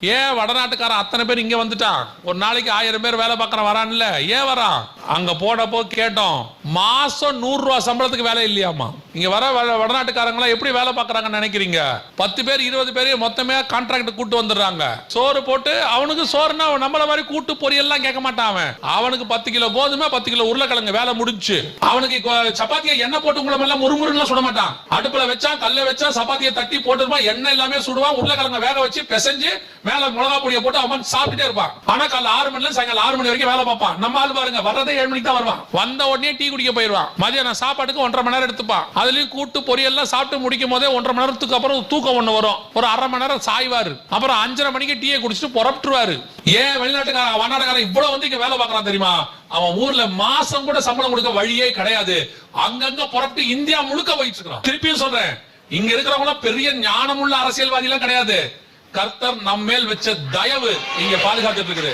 ஏன் வடநாட்டுக்காரன் அத்தனை பேர் இங்க வந்துட்டான்? ஒரு நாளைக்கு ஆயிரம் பேர் வேலை பார்க்கறேன் வரான்ல. ஏன் வரான்? அங்க போனப்போ கேட்டோம் மாசம் நூறு ரூபா சம்பளத்துக்கு வேலை இல்லையாமா இங்க வர வட- எப்படி வேலை பார்க்கறாங்கன்னு நினைக்கிறீங்க? பத்து பேர் இருபது பேர் மொத்தமே கான்ட்ராக்ட் கூட்டு வந்துடுறாங்க. சோறு போட்டு அவனுக்கு சோறுனா நம்மள மாதிரி கூட்டு பொரியல்லாம் கேட்க மாட்டான் அவன். அவனுக்கு பத்து கிலோ கோதுமை பத்து கிலோ உருளைக்கிழங்கு வேலை முடிஞ்சு. அவனுக்கு கொ- சப்பாத்தியை எண்ணெய் போட்டு உங்களை எல்லாம் முறுமுறுன்னு சுட மாட்டான். அடுப்புல வச்சா கல்ல வச்சா சப்பாத்தியை தட்டி போட்டுருப்பான் எண்ணெய் எல்லாமே சுடுவான் உருளைக்கிழங்க வேக வச்சு பிசைஞ்சு மேல மிளகா பொடியை போட்டு அவன் சாப்பிட்டுட்டே இருப்பான். ஆனா காலைல ஆறு மணில சாயங்காலம் ஆறு மணி வரைக்கும் வேலை பார்ப்பான். நம்ம ஆள் பாருங்க வர்றதே ஏழு மணிக்கு தான் வருவான். வந்த உடனே டீ குடிக்க போயிருவான் மதியானம் சாப்பாட்டுக்கு ஒன்றரை மணி நேரம் எடுத்துப்பான். அதுலயும் கூட்டு பொரியல்லாம் சாப்பிட்டு முடிக்கும் போதே ஒன்றரை மணி நேரத்துக்கு அப்புறம் தூக்கம் ஒண்ணு வரும். ஒரு அரை மணி நேரம் சாய்வாரு. அப்புறம் அஞ்சரை மணிக்கு டீயை குடிச்சிட்டு புறப்பட்டுருவாரு. ஏன் வெளிநாட்டுக்காரன் வண்ணாடக்காரன் இவ்வளவு வந்து இங்க வேலை பார்க்கறான் தெரியுமா? அவன் ஊர்ல மாசம் கூட சம்பளம் கொடுக்க வழியே கிடையாது. அங்கங்க புறப்பட்டு இந்தியா முழுக்க போயிட்டு இருக்கிறான். திருப்பியும் சொல்றேன் இங்க இருக்கிறவங்க பெரிய ஞானமுள்ள அரசியல்வாதி எல்லாம் கிடையாது. கர்த்தர் நம்மேல் வச்ச தயவு இங்க பாதுகாத்துட்டு இருக்குது.